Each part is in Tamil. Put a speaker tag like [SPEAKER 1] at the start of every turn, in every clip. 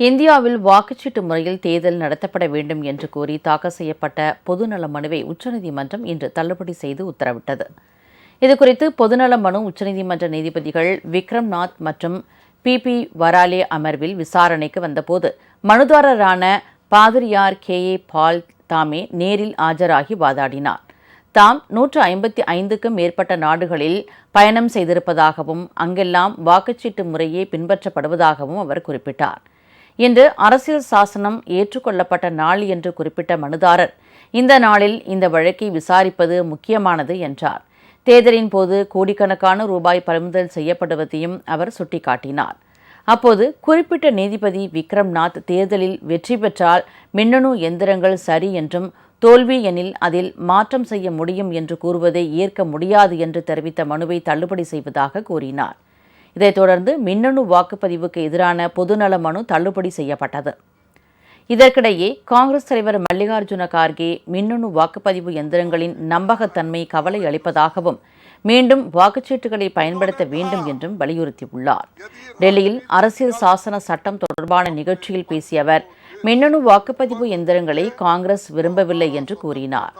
[SPEAKER 1] இந்தியாவில் வாக்குச்சீட்டு முறையில் தேர்தல் நடத்தப்பட வேண்டும் என்று கோரி தாக்கல் செய்யப்பட்ட பொதுநல மனுவை உச்சநீதிமன்றம் இன்று தள்ளுபடி செய்து உத்தரவிட்டது. இதுகுறித்து பொதுநல மனு உச்சநீதிமன்ற நீதிபதிகள் விக்ரம்நாத் மற்றும் பி. பி. வராலே அமர்வில் விசாரணைக்கு வந்தபோது மனுதாரரான பாதிரியார் கே. ஏ. பால் தாமே நேரில் ஆஜராகி வாதாடினார். தாம் நூற்று ஐம்பத்தி ஐந்துக்கும் மேற்பட்ட நாடுகளில் பயணம் செய்திருப்பதாகவும் அங்கெல்லாம் வாக்குச்சீட்டு முறையே பின்பற்றப்படுவதாகவும் அவர் குறிப்பிட்டார். இன்று அரசியல் சாசனம் ஏற்றுக்கொள்ளப்பட்ட நாள் என்று குறிப்பிட்ட மனுதாரர். இந்த நாளில் இந்த வழக்கை விசாரிப்பது முக்கியமானது என்றார். தேர்தலின் போது கோடிக்கணக்கான ரூபாய் பறிமுதல் செய்யப்படுவதையும் அவர் சுட்டிக்காட்டினார். அப்போது குறிப்பிட்ட நீதிபதி விக்ரம்நாத் தேர்தலில் வெற்றி பெற்றால் மின்னணு எந்திரங்கள் சரி என்றும் தோல்வி எனில் அதில் மாற்றம் செய்ய முடியும் என்று கூறுவதை ஏற்க முடியாது என்று தெரிவித்த மனுவை தள்ளுபடி செய்வதாக கூறினார். இதைத் தொடர்ந்து மின்னணு வாக்குப்பதிவுக்கு எதிரான பொதுநல மனு தள்ளுபடி செய்யப்பட்டது. இதற்கிடையே காங்கிரஸ் தலைவர் மல்லிகார்ஜுன கார்கே மின்னணு வாக்குப்பதிவு எந்திரங்களின் நம்பகத்தன்மை கவலை அளிப்பதாகவும் மீண்டும் வாக்குச்சீட்டுகளை பயன்படுத்த வேண்டும் என்றும் வலியுறுத்தியுள்ளார். டெல்லியில் அரசியல் சாசன சட்டம் தொடர்பான நிகழ்ச்சியில் பேசிய அவர் மின்னணு வாக்குப்பதிவு எந்திரங்களை காங்கிரஸ் விரும்பவில்லை என்று கூறினார்.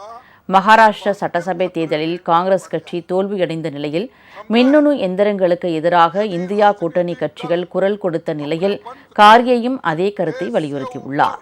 [SPEAKER 1] மகாராஷ்டிர சட்டசபை தேர்தலில் காங்கிரஸ் கட்சி தோல்வியடைந்த நிலையில் மின்னணு எந்திரங்களுக்கு எதிராக இந்தியா கூட்டணி கட்சிகள் குரல் கொடுத்த நிலையில் கார்கேயும் அதே கருத்தை வலியுறுத்தியுள்ளார்.